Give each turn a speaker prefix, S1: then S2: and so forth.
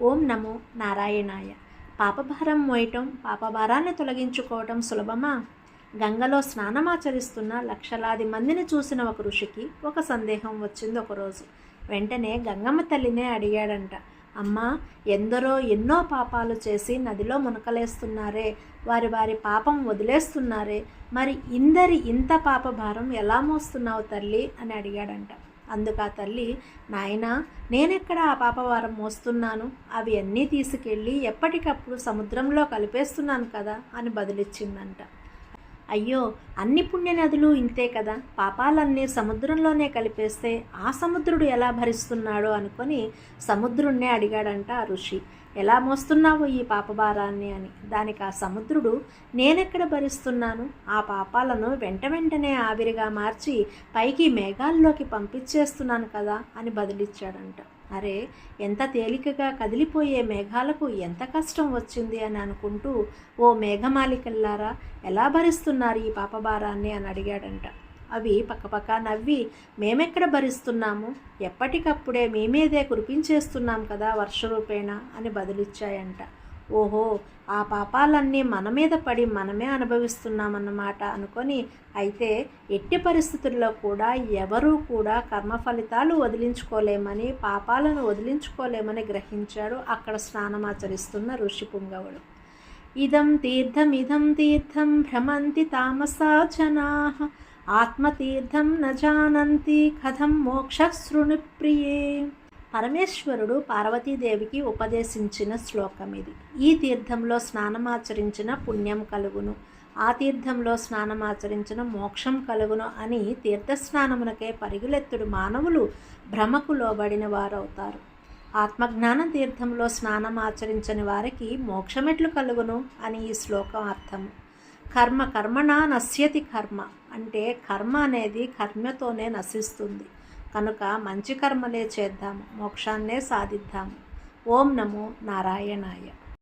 S1: ఓం నమో నారాయణాయ. పాపభారం మోయటం పాపభారాన్ని తొలగించుకోవటం సులభమా? గంగలో స్నానమాచరిస్తున్న లక్షలాది మందిని చూసిన ఒక ఋషికి ఒక సందేహం వచ్చింది ఒకరోజు వెంటనే గంగమ్మ తల్లినే అడిగాడంట. అమ్మా ఎందరో ఎన్నో పాపాలు చేసి నదిలో మునకలేస్తున్నారే వారి వారి పాపం వదిలేస్తున్నారే మరి ఇందరి ఇంత పాపభారం ఎలా మోస్తున్నావు తల్లి అని అడిగాడంట. అందుకు ఆ తల్లి నాయనా నేనెక్కడ ఆ పాపవారం మోస్తున్నాను? అవి అన్నీ తీసుకెళ్ళి ఎప్పటికప్పుడు సముద్రంలో కలిపేస్తున్నాను కదా అని బదులిచ్చిందంట. అయ్యో అన్ని పుణ్య నదులు ఇంతే కదా? పాపాలన్నీ సముద్రంలోనే కలిపేస్తే ఆ సముద్రుడు ఎలా భరిస్తున్నాడో అనుకొని సముద్రుణ్ణే అడిగాడంట ఆ ఋషి. ఎలా మోస్తున్నావు ఈ పాపభారాన్ని అని. దానికి ఆ సముద్రుడు నేనెక్కడ భరిస్తున్నాను? ఆ పాపాలను వెంట వెంటనే ఆవిరిగా మార్చి పైకి మేఘాల్లోకి పంపించేస్తున్నాను కదా అని బదిలిచ్చాడంట. అరే ఎంత తేలికగా కదిలిపోయే మేఘాలకు ఎంత కష్టం వచ్చింది అని అనుకుంటూ ఓ మేఘమాలికల్లారా ఎలా భరిస్తున్నారు ఈ పాపభారాన్ని అని అడిగాడంట. అవి పక్కపక్క నవ్వి మేమెక్కడ భరిస్తున్నాము? ఎప్పటికప్పుడే మేమేదే కురిపించేస్తున్నాం కదా వర్షరూపేణ అని బదులిచ్చాయంట. ఓహో ఆ పాపాలన్నీ మన మీద పడి మనమే అనుభవిస్తున్నామన్నమాట అనుకొని అయితే ఎట్టి పరిస్థితుల్లో కూడా ఎవరూ కూడా కర్మ ఫలితాలు వదిలించుకోలేమని పాపాలను వదిలించుకోలేమని గ్రహించాడు అక్కడ స్నానమాచరిస్తున్న ఋషి పుంగవుడు. ఇదం తీర్థమిదం తీర్థం భ్రమంతి తామసా జనా ఆత్మతీర్థం నజానంతి కథం మోక్షశృణి ప్రియే పరమేశ్వరుడు పార్వతీదేవికి ఉపదేశించిన శ్లోకం ఇది. ఈ తీర్థంలో స్నానమాచరించిన పుణ్యం కలుగును. ఆ తీర్థంలో స్నానమాచరించిన మోక్షం కలుగును అని తీర్థస్నానమునకే పరిగులెత్తుడు మానవులు భ్రమకు లోబడిన వారవుతారు. ఆత్మజ్ఞాన తీర్థంలో స్నానం ఆచరించని వారికి మోక్షమెట్లు కలుగును అని ఈ శ్లోకం అర్థము. కర్మ కర్మణ నశ్యతి కర్మ. అంటే కర్మ అనేది కర్మతోనే నశిస్తుంది. కనుక మంచి కర్మలే చేద్దాము మోక్షాన్నే సాధిద్దాము. ఓం నమో నారాయణాయ.